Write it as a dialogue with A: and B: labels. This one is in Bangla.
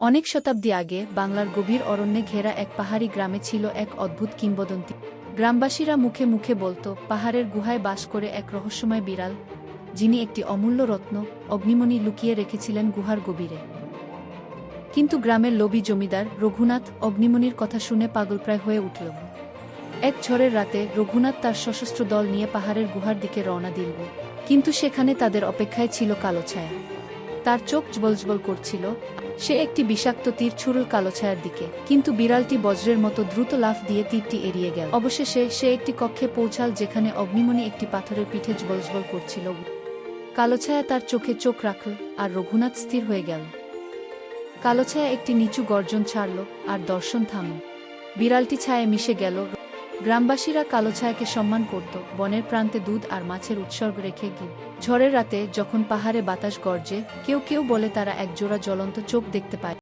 A: অনেক শতাব্দী আগে বাংলার গভীর অরণ্যে ঘেরা এক পাহাড়ি গ্রামে ছিল এক অদ্ভুত কিংবদন্তি। গ্রামবাসীরা মুখে মুখে বলতো, পাহাড়ের গুহায় বাস করে এক রহস্যময় বিড়াল, যিনি একটি অমূল্য রত্ন, অগ্নিমণি লুকিয়ে রেখেছিলেন গুহার গভীরে। কিন্তু গ্রামের লোভী জমিদার রঘুনাথ অগ্নিমণির কথা শুনে পাগলপ্রায় হয়ে উঠল। এক ঝড়ের রাতে রঘুনাথ তার সশস্ত্র দল নিয়ে পাহাড়ের গুহার দিকে রওনা দিল, কিন্তু সেখানে তাদের অপেক্ষায় ছিল কালো ছায়া। তার চোখ জবলজবল করছিল। সে একটি বিষাক্ত তীর ছুড়ল কালো ছায়ার দিকে, কিন্তু বিড়ালটি বজ্রের মতো দ্রুত লাফ দিয়ে তীরটি এড়িয়ে গেল। অবশেষে সে একটি কক্ষে পৌঁছাল যেখানে অগ্নিমণি একটি পাথরের পিঠে জবলজবল করছিল। কালো ছায়া তার চোখে চোখ রাখল আর রঘুনাথ স্থির হয়ে গেল। কালো ছায়া একটি নিচু গর্জন ছাড়ল আর দর্শন থামল। বিড়ালটি ছায়ায় মিশে গেল। গ্রামবাসীরা কালো ছায়াকে সম্মান করত, বনের প্রান্তে দুধ আর মাছের উৎসর্গ রেখে গিয়ে। ঝড়ের রাতে যখন পাহাড়ে বাতাস গর্জে, কেউ কেউ বলে তারা একজোড়া জ্বলন্ত চোখ দেখতে পায়।